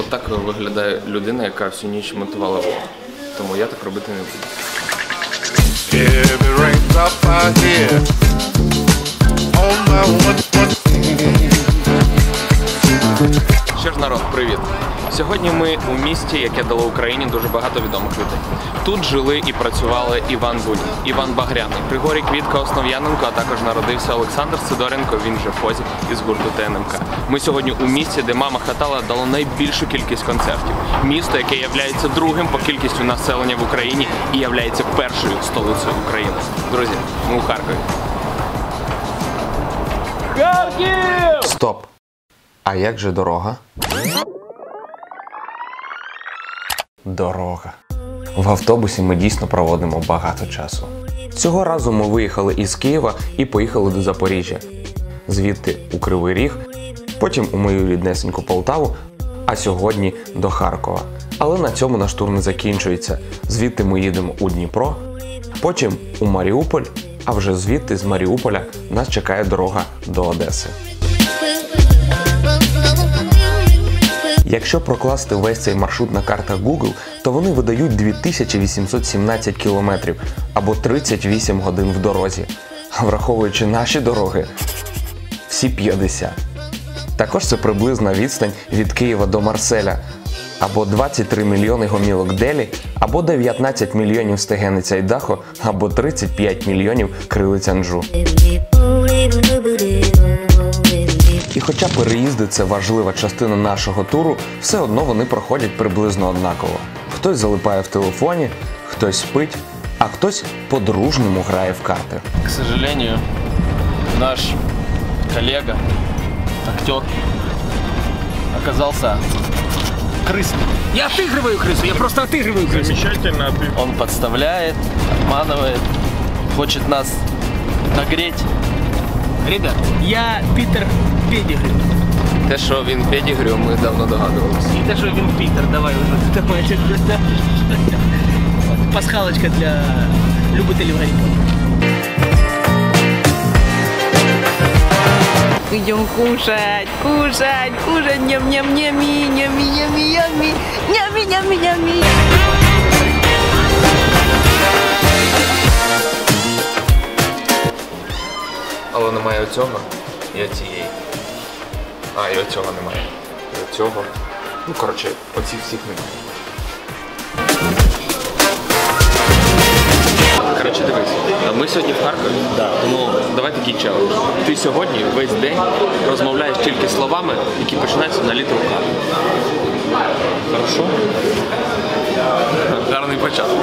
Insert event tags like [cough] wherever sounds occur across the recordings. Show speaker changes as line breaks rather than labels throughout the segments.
Отак виглядає людина, яка всю ніч монтувала влог. Тому я так робити не буду.
Heavy.
Народ, привіт! Сьогодні ми у місті, яке дало Україні дуже багато відомих людей. Тут жили і працювали Іван Бунін, Іван Багряний, Григорій Квітка Основ'яненко, а також народився Олександр Сидоренко, він же Фозі із гурту ТНМК. Ми сьогодні у місті, де мама Хатала дало найбільшу кількість концертів. Місто, яке є другим по кількістю населення в Україні і являється першою столицею України. Друзі, ми у Харкові.
Стоп. А як же дорога? Дорога. В автобусі ми дійсно проводимо багато часу. Цього разу ми виїхали із Києва і поїхали до Запоріжжя, звідти у Кривий Ріг, потім у мою ріднесеньку Полтаву, а сьогодні до Харкова. Але на цьому наш тур не закінчується. Звідти ми їдемо у Дніпро, потім у Маріуполь, а вже звідти з Маріуполя нас чекає дорога до Одеси. Якщо прокласти весь цей маршрут на картах Google, то вони видають 2817 кілометрів або 38 годин в дорозі. Враховуючи наші дороги, всі 50. Також це приблизна відстань від Києва до Марселя, або 23 мільйони гомілок Делі, або 19 мільйонів стегениця і дахо, або 35 мільйонів крилиць Анджу. хоча переїзди це важлива частина нашого туру, все одно вони проходять приблизно однаково. Хтось залипає в телефоні, хтось спить, а хтось по-дружньому грає в карти.
К сожалению, наш коллега, актер, оказался крысой.
Я отыгрываю крысу, я просто отыгрываю крысу.
Он подставляет, обманывает, хочет нас нагреть.
Ребят, я Питер Педигри.
Те, що він педігрю, ми давно догадувалися.
И те, що він Питер, давай уже. Давайте. Пасхалочка для любителів Гаррі.
Идем кушать, кушать, кушать, ням ням нями, нями, нями, нями, нями, нями, нями.
Але немає оцього і оцієї. А, і оцього немає. І оцього. Ну, коротше, оцих всіх немає. Коротше, дивись, ми сьогодні в Харкові, тому давай такий челендж. Ти сьогодні весь день розмовляєш тільки словами, які починаються на літеру К. Хорошо? Гарний початок.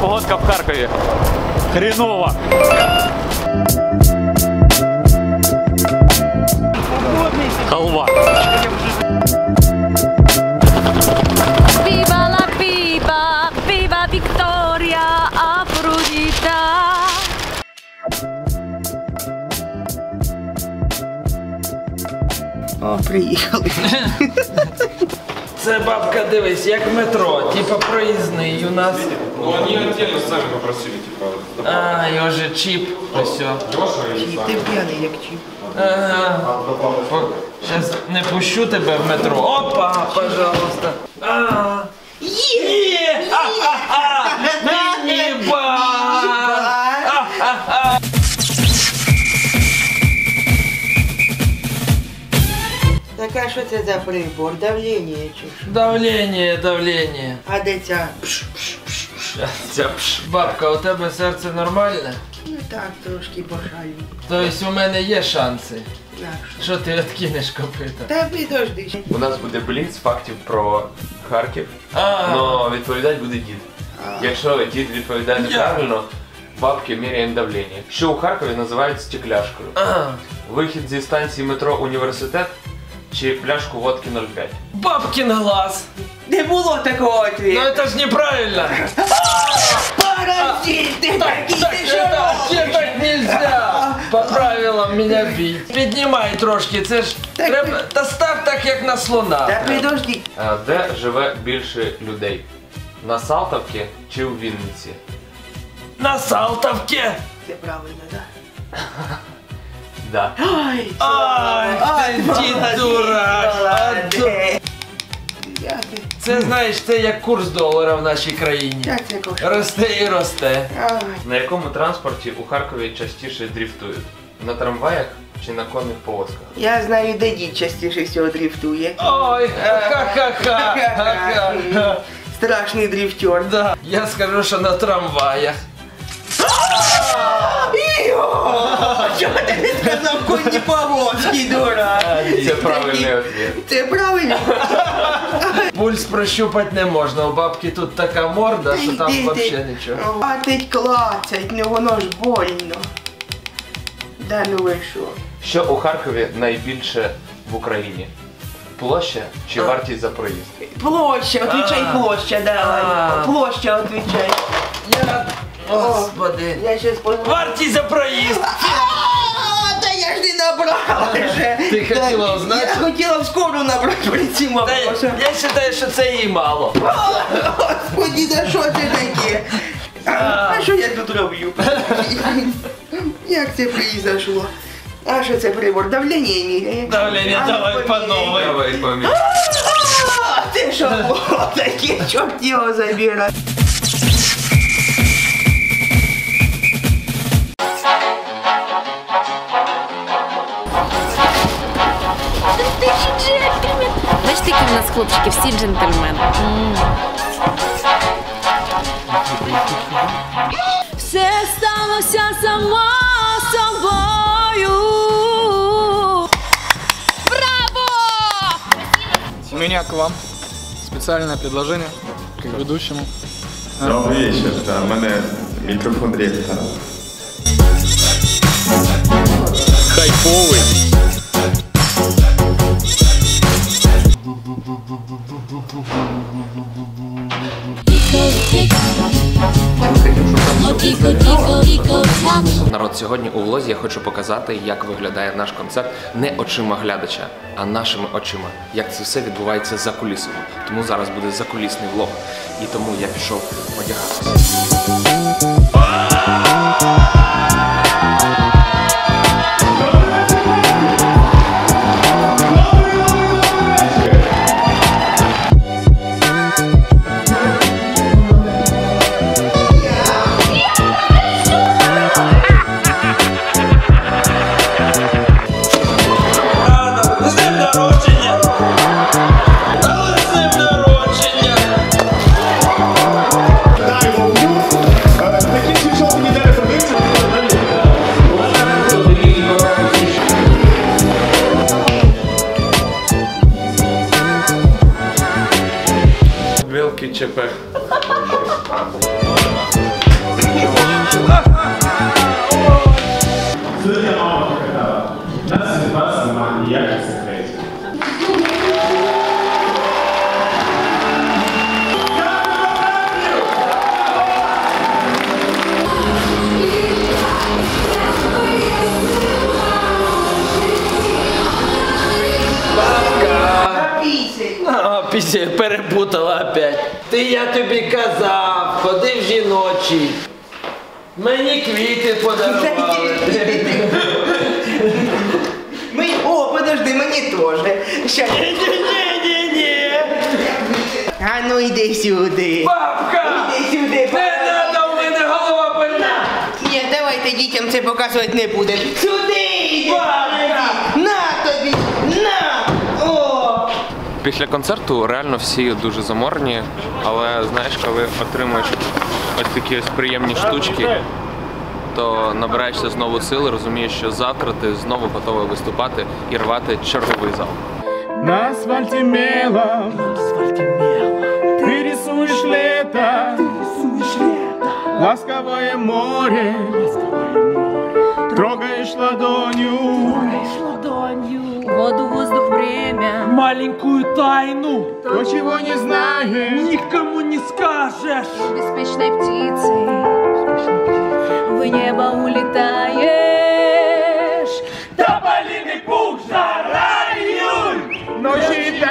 погодка в Харкові.
Хренова. Халва.
Віва. О, приїхали. [laughs]
Це бабка, дивись, як метро, типа проїзний у нас.
Ну, они отдельно сами попросили, типа,
А, його же чіп. Ось.
Ти п'яний, як чіп.
Ага. Зараз не пущу тебе в метро. Опа, пожалуйста. А.
що це за прибор? Давлення чи що?
Давлення, давлення.
А де ця?
Ця пш. Бабка, у тебе серце нормальне?
Ну так, трошки пошалю.
Тобто у мене є шанси.
Так що?
Що ти відкинеш копита?
Та підожди.
У нас буде бліц фактів про Харків,
А,
але відповідати буде дід. Якщо дід відповідає неправильно, бабки міряємо давлення. Що у Харкові називають стекляшкою?
а.
Вихід зі станції метро університет чи пляшку водки 0,5?
Бабкин глаз.
Не було такого
Но
ответа.
это ж неправильно. [laughs]
Паразит, ти
Так,
такий,
так,
ти що
это,
робиш?
так нельзя. бій. Піднімай трошки, це ж треба. Та став так, як на слона.
Да подожди.
Е, Де живе більше людей? На Салтовці чи в Вінниці?
На Салтовці.
Це правильно, да? [laughs]
Да.
Ай,
Ай, ти дурак. А ду-? Це знаєш, це як курс долара в нашій країні.
Як це коштує?
Росте і росте.
Ай,
На якому транспорті у Харкові частіше дріфтують? На трамваях чи на конних повозках?
Я знаю, де дід частіше всього дрифтує.
Ой, ха-ха-ха.
Страшний дрифтер.
Да, я скажу, що на трамваях.
Конні повозки, дурак?
Це правильний ответ.
Це правильно.
Пульс прощупати не можна. У бабки тут така морда, що там взагалі нічого.
Хватить клацать, ну воно ж больно. Да ну ви що?
Що у Харкові найбільше в Україні? Площа чи вартість за проїзд?
Площа, отвечай
А.
площа, давай. Площа, отвечай.
Я... Господи.
Я щас.
Вартість за проїзд! Ти
Та,
хотіла узнати?
Я хотіла в скору набрати при цим
Та я,
вопросом.
я вважаю, що це їй мало.
Господи, да що це таке? А, а що я тут роблю? Як це произошло? А що це прибор? Давлення міряє?
Давлення,
А,
давай по
поміряй.
новой.
Давай поміж.
А, Ти що було таке? Чорт його забирай.
Бачите, які в нас хлопчики, всі джентльмени. Все сталося само собою. Браво!
У меня к вам специальное предложение, как ведущему.
Добрый вечер, да, у мене мікрофон ректора.
Хайповый.
Народ, сьогодні у влозі я хочу показати, як виглядає наш концерт не очима глядача, а нашими очима. Як це все відбувається за кулісами. Тому зараз буде закулісний влог. І тому я пішов одягатися.
А, після перепутала опять. Ти я тобі казав, ходи в жіночий. Мені квіти подарували.
Ми... О, подожди, мені теж. Щас.
Ні-ні-ні-ні.
А ну йди сюди.
Бабка!
Іди сюди.
Не надо, у мене голова больна.
Ні, давайте дітям це показувати не будемо. Сюди йди. На
Після концерту реально всі дуже заморні, але знаєш, коли отримуєш ось такі ось приємні штучки, то набираєшся знову сили, розумієш, що завтра ти знову готовий виступати і рвати черговий зал.
На асфальте мелом, ты рисуешь лето, ласковое море, трогаешь ладонью,
Воду, воздух, время.
Маленькую тайну
то, чего не знаешь.
никому не скажешь.
Беспечной птицей в небо улетаешь.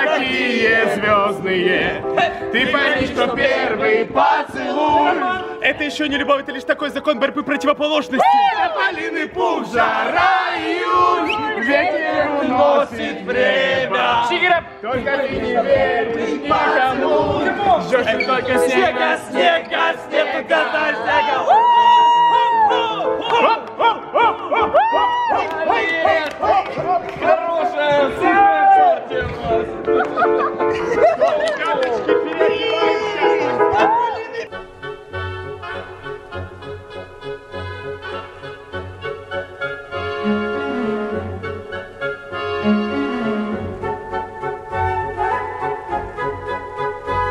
такие звездные.
Ты пойми, что первый поцелуй.
Это еще не любовь, это лишь такой закон борьбы противоположности.
Тополиный пух, жара июль, ветер уносит время. Только ты не верь никому. Ждешь только снега, снега, снега, снега, снега.